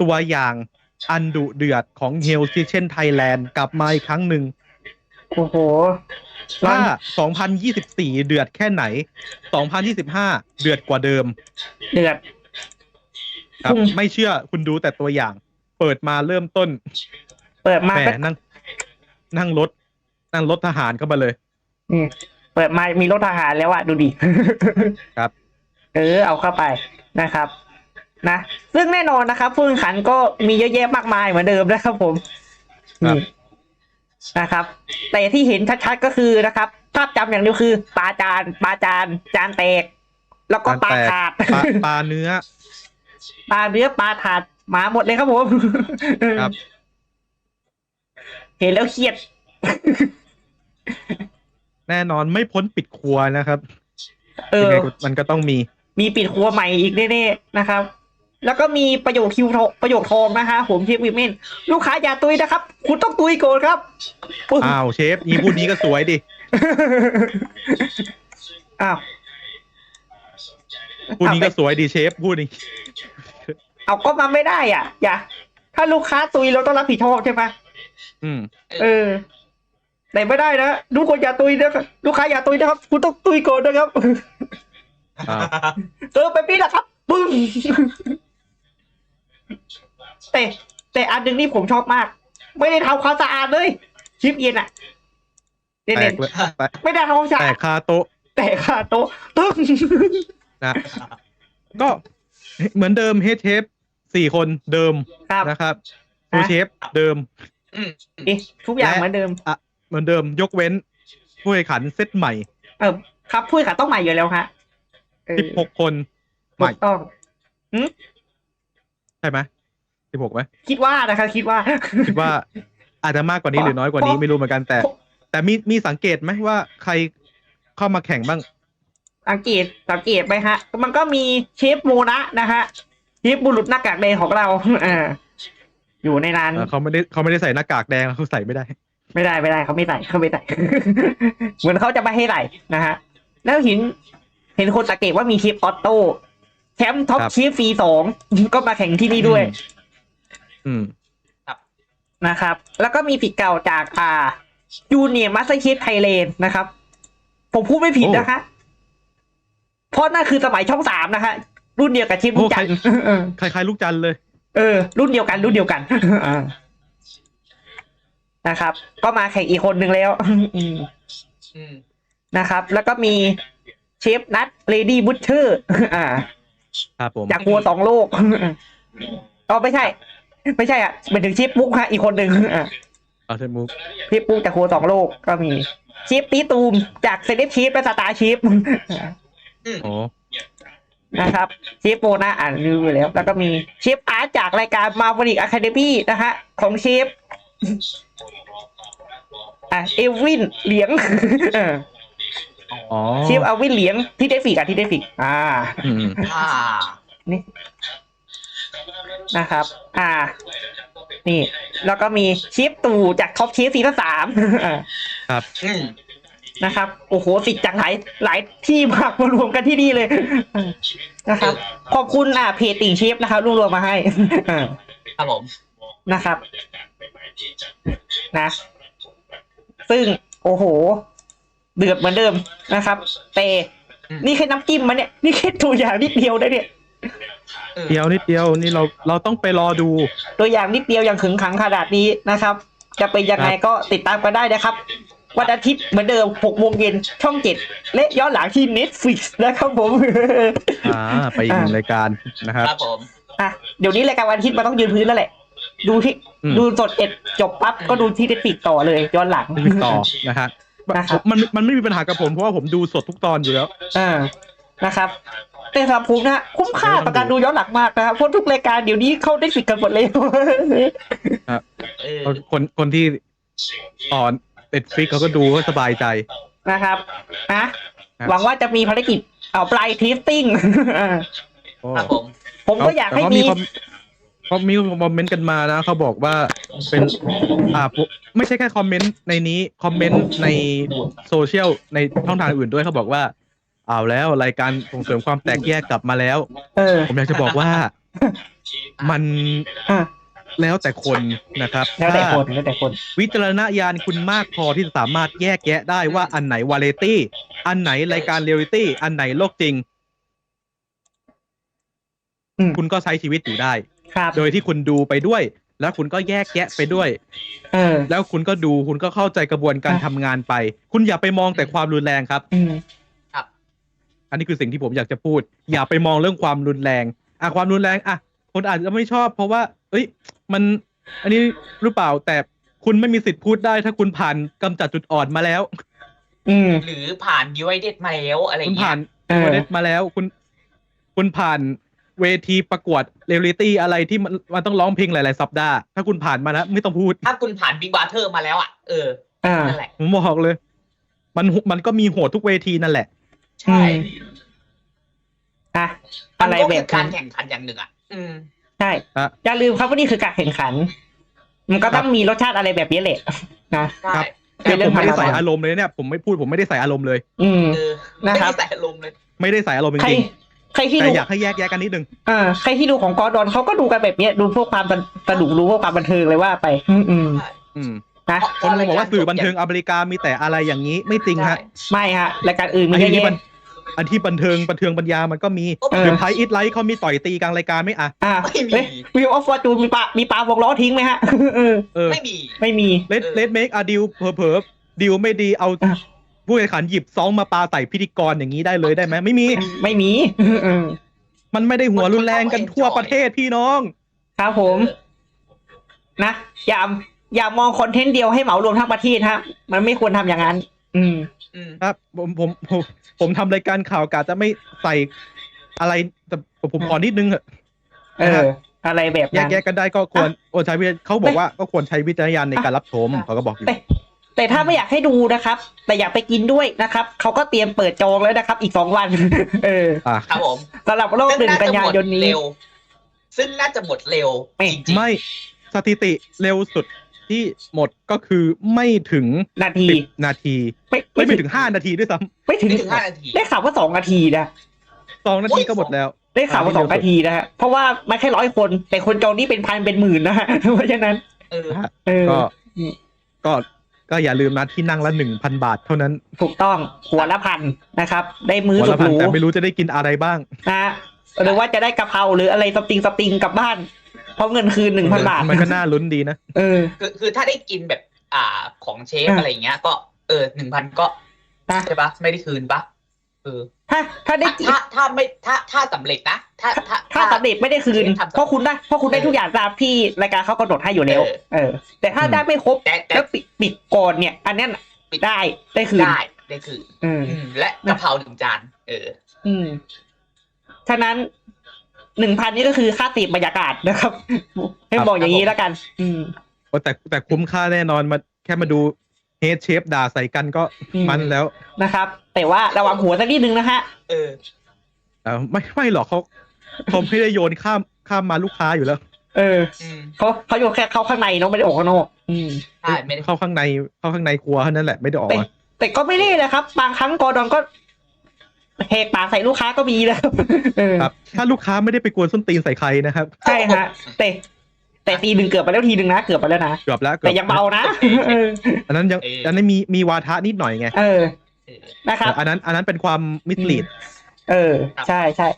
ตัวอย่างอันดุเดือดของ Hell Kitchen Thailand กลับมาอีกครั้งหนึ่งโอ้โหถ้า2024 เดือดแค่ไหน 2025 เดือดกว่าเดิม เดือดครับอืมไม่เชื่อคุณดูแต่ตัวอย่าง เปิดมาเริ่มต้น เปิดมาแหมก็นั่ง นั่งรถ นั่งรถทหารเข้ามาเลย อืมเปิดมามีรถทหารแล้วอะดูดิ ครับ เออเอาเข้าไปนะครับ นะซึ่งแน่นอนนะครับผู้แข่งขันก็มีเยอะแยะมากมายเหมือนเดิมนะครับผมครับนี่นะครับ แต่ที่เห็นชัดๆก็คือนะครับภาพจำอย่างเดียวคือปลาจานปลาจานจานแตก แล้วก็ปลาจานแตกขาด ปลาปลาเนื้อ ปลาเนื้อปลาถาดหมาหมดเลยครับผมครับ เห็นแล้วเครียด แน่นอนไม่พ้นปิดครัวนะครับเอยังอ ไงก็มันก็ต้องมี มีปิดครัวใหม่อีกแน่ๆนะครับ แล้วก็มีประโยคคิวทองประโยคทองนะคะผมเชฟวิเมนลูกค้าอย่าตุยนะครับ คุณต้องตุยก่อนครับปึ๊บอ้าวเชฟนี่พูดนี้ก็สวยดิอ้าวพูดนี้ก็สวยดิเชฟพูดนี้เอาก็มาไม่ได้อะ อย่า ถ้าลูกค้าตุยเราต้องรับผิดชอบใช่ไหมอืม เออแต่ไม่ได้นะทุกคนอย่าตุยนะครับลูกค้าอย่าตุยนะครับ คุณต้องตุยก่อนนะครับอ้าวเออแบบนี้แหละครับปึ้ง แต่แต่อันหนึ่งนี่ผมชอบมาก ไม่ได้ทำความสะอาดเลย ชิปเย็นอะแตเด่กนเลยแตกๆไม่ได้ทำความสะแตอาดกคาโต๊ะแต่ค่ะโต๊ะตึ้ง นะ ก็เหมือนเดิมเฮดเชฟสี่คนเดิมครับ นะครับตัวเชฟเดิมเอ๊ะทุกอย่างและ เหมือนเดิม เหมือนเดิมยกเว้นผู้แข่งขันเซตใหม่ เออครับพูดค่ะต้องใหม่อยู่แล้วฮะเออสิบหกคน ใหถูม่กต้อง ใช่ไหม สิบหกไหมคิดว่านะคะ คิดว่า คิดว่าอาจจะมากกว่านี้หรือน้อยกว่านี้ไม่รู้เหมือนกันแต่ แต่มีมีสังเกตไหมว่าใครเข้ามาแข่งบ้าง สังเกตสังเกตไหมฮะ มันก็มีเชฟโมนะนะฮะเชฟบุรุษหน้ากากแดงของเราอ่าอยู่ในนั้นเออเขาไม่ได้เขาไม่ได้ใส่หน้ากากแดงเขาใส่ไม่ได้ ไม่ได้ไม่ได้เขาไม่ใส่เขาไม่ใส่เหมือนเขาจะไม่ให้ใส่นะฮะแล้วเห็นเห็นคนสังเกตว่ามีเชฟออโต้แชมป์ท็อปครับเชฟฟรีสองก็มาแข่งที่นี่ด้วย อืม นะครับ แล้วก็มีผิดเก่าจากอ่าจูเนียร์มาสเตอร์เชฟไทยแลนด์นะครับ ผมพูดไม่ผิดโอ้นะคะ เพราะนั่นคือสมัยช่องสามนะฮะรุ่นเดียวกับเชฟลูกจันทร์เออคล้ายๆลูกจันทร์เลย เออ รุ่นเดียวกันรุ่นเดียวกันอ่านะครับ ก็มาแข่งอีกคนหนึ่งแล้วอืมอืมนะครับ แล้วก็มีเชฟนัทเลดี้บุชเชอร์ อ่า ครับผม จากวัวสองโลก อ๋อไม่ใช่ ไม่ใช่อะเป็นถึงเชฟปุ๊กฮะอีกคนหนึ่งอ่าเอาเทมุกเชฟปุ๊กจากวัวสองโลกก็มีเชฟตีตูมจากเซเลบเชฟและสตาร์เชฟโอ้นะครับเชฟโบนะอ่านรีวิวไปแล้ว แล้วก็มีเชฟอาร์ตจากรายการมา v ริกอะคาเดมี่นะฮะของเชฟอะเอลวินเหลียงเอออ๋อเชฟเอลวินเหลียงที่ได้ฟิกอะที่ได้ฟิกอ่าอืมอ่านี่ นะครับ อ่า นี่ แล้วก็มีเชฟตู่จากท็อปเชฟซีซั่นสามอ่าครับอืมนะครับ โอ้โหสิทธิ์จากหลายหลายที่มากมารวมกันที่นี่เลยนะครับ ขอบคุณอ่าเพจติ่งเชฟนะครับรวบรวมมาให้อ่าครับผมนะครับ นะ ซึ่งโอ้โห เดือดเหมือนเดิมนะครับแต่นี่แค่น้ำจิ้มมันเนี่ย นี่แค่ตัวอย่างนิดเดียวนะเนี่ยออ เดียวนิดเดียวนี่เราเราต้องไปรอดู ตัวอย่างนิดเดียวอย่างขึงขังขนาดนี้นะครับ จะเป็นยังไงครับก็ติดตามกันได้นะครับ วันอาทิตย์เหมือนเดิม6โมงเย็นช่องเจ็ดและย้อนหลังที่ Netflix นะครับผมอ่าไปอีกหนึ่งรายการนะครับครับผมอะเดี๋ยวนี้รายการวันอาทิตย์มันต้องยืนพื้นแล้วแหละ ดูที่อืมดูสดเอ็ดจบปั๊บก็ดูที่ Netflix ต่อเลยย้อนหลังติดต่อนะฮะนะครับมันมันไม่มีปัญหากับผมเพราะว่าผมดูสดทุกตอนอยู่แล้วอ่านะครับ แต่สำหรับผมนะคุ้มค่ากับการดูย้อนหลังมากนะครับเพราะทุกรายการเดี๋ยวนี้เข้าได้สิทธิ์กันหมดเลยเออคนคนที่อ่อนเน็ตฟิกเขาก็ดูก็สบายใจนะครับนะครับหวังว่าจะมีภารกิจเอาปลายทีสติ้งโอ้ครับผมผมก็อยากให้แต่มีคอเขามีคอมเมนต์กันมานะเขาบอกว่าเป็นอ่าปุ๊ไม่ใช่แค่คอมเมนต์ในนี้คอมเมนต์ในโซเชียลในช่องทางอื่นด้วยเขาบอกว่า เอาแล้วรายการส่งเสริมความแตกแยกกลับมาแล้ว เออผมอยากจะบอกว่า มันอะแล้วแต่คนนะครับแล้วแต่ถ้าคนแล้วแต่คน วิจารณญาณคุณมากพอที่จะสามารถแยกแยะได้ว่าอันไหนวาเลตี้ อันไหนรายการเรียลลิตี้ อันไหนโลกจริง อืม คุณก็ใช้ชีวิตอยู่ได้ ครับ โดยที่คุณดูไปด้วย แล้วคุณก็แยกแยะไปด้วย เออ แล้วคุณก็ดูคุณก็เข้าใจกระบวนการอะทำงานไป คุณอย่าไปมองแต่ความรุนแรงครับ อืม อันนี้คือสิ่งที่ผมอยากจะพูด อย่าไปมองเรื่องความรุนแรงอะความรุนแรงอะคนอาจจะไม่ชอบ เพราะว่า เอ้ย มัน อันนี้หรือเปล่าแต่คุณไม่มีสิทธิ์พูดได้ ถ้าคุณผ่านกำจัดจุดอ่อนมาแล้ว อืม หรือผ่านยูไอเดมาแล้วอะไรคุณเงี้ผ่ายนเออโมเดลมาแล้ว คุณ คุณผ่านเวทีประกวดเรียลลิตี้อะไรที่มันมันต้องร้องเพลงหลาย ๆ สัปดาห์ ถ้าคุณผ่านมาแล้วไม่ต้องพูด ถ้าคุณผ่านบิ๊กบาเทอร์มาแล้วอะเอออ่า นั่นแหละ ผมบอกเลย มันมันก็มีโหดทุกเวทีนั่นแหละ ใช่อืมอะมัอะไรก็แบคืบการนั้นแข่งขันอย่างหนึ่งอะอืมใช่ฮะอย่าลืมครับว่านี่คือการแข่งขัน มันก็ต้องมีรสชาติอะไรแบบนี้แหละนะใช่ครับเป็แต่นเรื่ผองมไม่ได้ธรรมดาใส่อารมณ์เลยเนี่ยผมไม่พูดผมไม่ได้ใส่อารมณ์เลย อืมเออนะครับไม่ได้ใส่อารมณ์เลย ไม่ได้ใส่อารมณ์จใครริงใครๆที่แต่ดูอยากให้แยกแยะกันนิดนึงอ่าใครที่ดูของกอร์ดอนเขาก็ดูกันแบบเนี้ยดูพวกความสนุกดูพวกความบันเทิงเลยว่าไป อืมอืมอืม นะคนคงบอกว่าสื่อบันเทิงอเมริกามีแต่อะไรอย่างนี้ไม่จริงฮะ ไม่ฮะรายการอื่นมีอันเยอะที่บันแยะอันที่บันเทิงบันเทิงปัญญามันก็มีเออหรือไทยอิทไลท์เขามีต่อยตีกลางรายการไหมอะอ่าไม่มีเฮ้ยวิวออฟฟอร์จูนมีปลามีปลาวงล้อทิ้งไหมฮะเออเออไม่มีไม่มีเลดเออเลดเมคอะดิวเผลอๆดิวไม่ดีเอาอะผู้แข่งขันหยิบซองมาปาใส่พิธีกรอย่างนี้ได้เลยได้ไหมไม่มีไม่มีอืมมันไม่ได้หัวรุนแรงกันทั่วประเทศพี่น้อง ครับผม นะอย่า อย่ามองคอนเทนต์เดียวให้เหมารวมทั้งประเทศฮะ มันไม่ควรทำอย่างนั้น อืม อืมครับผมผมผมผมทำรายการข่าวกาจะไม่ใส่อะไรแต่ผมผมขอนิดนึงเถอะ เอออะไรแบบแยนั้กนแยกกันได้ก็ควรโอนใช้วิจเขาบอกว่าก็ควรใช้วิจารณญาณในการรับชมอะเขาก็บอกอยู่ แต่แต่ถ้าไม่อยากให้ดูนะครับ แต่อยากไปกินด้วยนะครับ เขาก็เตรียมเปิดจองแล้วนะครับ อีกสองวัน เอออะ ครับผมสำหรับโลกหนึ่งกันยายนนี้เร็ว ซึ่งน่าจะหมดเร็วไม่จริงๆ ไม่สถิติเร็วสุด ที่หมดก็คือไม่ถึงนาทีสิบนาทีไม่ไม่ไม่ถึงห้านาทีด้วยซ้ไม่ถึงไม่ถึงห้านาทีได้ข่าวว่าสองนาทีนะำสองนาทีก็หมดแล้ว ได้ข่าวว่าอ่าสองนาทีนะฮะเพราะว่าไม่แค่ร้อยคน แต่คนจองนี่เป็นพันเป็นหมื่นนะฮะเพราะฉะนั้นเออเออก็อืมก็ก็อย่าลืมนะที่นั่งละหนึ่งพันบาทเท่านั้น ถูกต้องหัวละพันนะครับ ได้มื้อวันสุละดพัหนรูแต่ไม่รู้จะได้กินอะไรบ้างนะฮะหรือว่าจะได้กะเพราหรืออะไรสติงสติงกลับบ้าน เพราะเงินคืนหนึ่งพันบาท มันก็น่าลุ้นดีนะ เออ คือคือถ้าได้กินแบบ อ่าของเชฟอะ อะไรอย่างเงี้ย ก็เออหนึ่งพันก็นะใช่ปะไม่ได้คืนปะเออถ้าถ้าได้ถ้าถ้าไม่ถ้าถ้าสำเร็จนะ ถ้าถ้า ถ้าสำเร็จไม่ได้คืน ทำสำเร็จเพราะคุณได้เพราะคุณได้ทุกอย่างตามที่รายการเขากำหนดให้อยู่แล้ว เออเออ แต่ถ้าอืม ได้ไม่ครบแต่แต่ แล้วปิดปิดก่อนเนี่ย อันนั้นน่ะปิดได้ได้คืนได้ได้คืนอืม อืมและกะเพราหนึ่งจานเออ อืม ฉะนั้น หนึ่งพันนี่ก็คือค่าติดบรรยากาศนะครับ ให้บอกอย่างนี้แล้วกัน อืม โอ้แต่แต่คุ้มค่าแน่นอนมาแค่มาดูเฮดเชฟด่าใส่กันก็อืม มันแล้วนะครับ แต่ว่าระวังหัวสักนิดนึงนะฮะ เออแต่ไม่ไม่หรอกเขาเขาไม่ได้โยนข้ามข้ามมาลูกค้าอยู่แล้ว เอออืมเขาเขาอยู่แค่เข้าข้างในเนาะไม่ได้ออกข้างนอกอืม ใช่ไม่ได้เข้าข้างในเข้าข้างในครัวเท่านั้นแหละไม่ได้ออกแต่มาแต่ก็ไม่ได้นะครับ บางครั้งกอร์ดอนก็ เฮกปากใส่ลูกค้าก็มีนะครับเออครับ ถ้าลูกค้าไม่ได้ไปกวนส้นตีนใส่ใครนะครับใช่ฮะแต่แต่ทีหนึ่งเกือบไปแล้วทีหนึ่งนะเกือบไปแล้วนะเกือบแล้วเกือบแต่ยังเบานะเอออันนั้นยังอันนั้นมีมีวาทะนิดหน่อยไงเออเออนะครับอันนั้นอันนั้นเป็นความมิสลีดเออ ใช่ใช่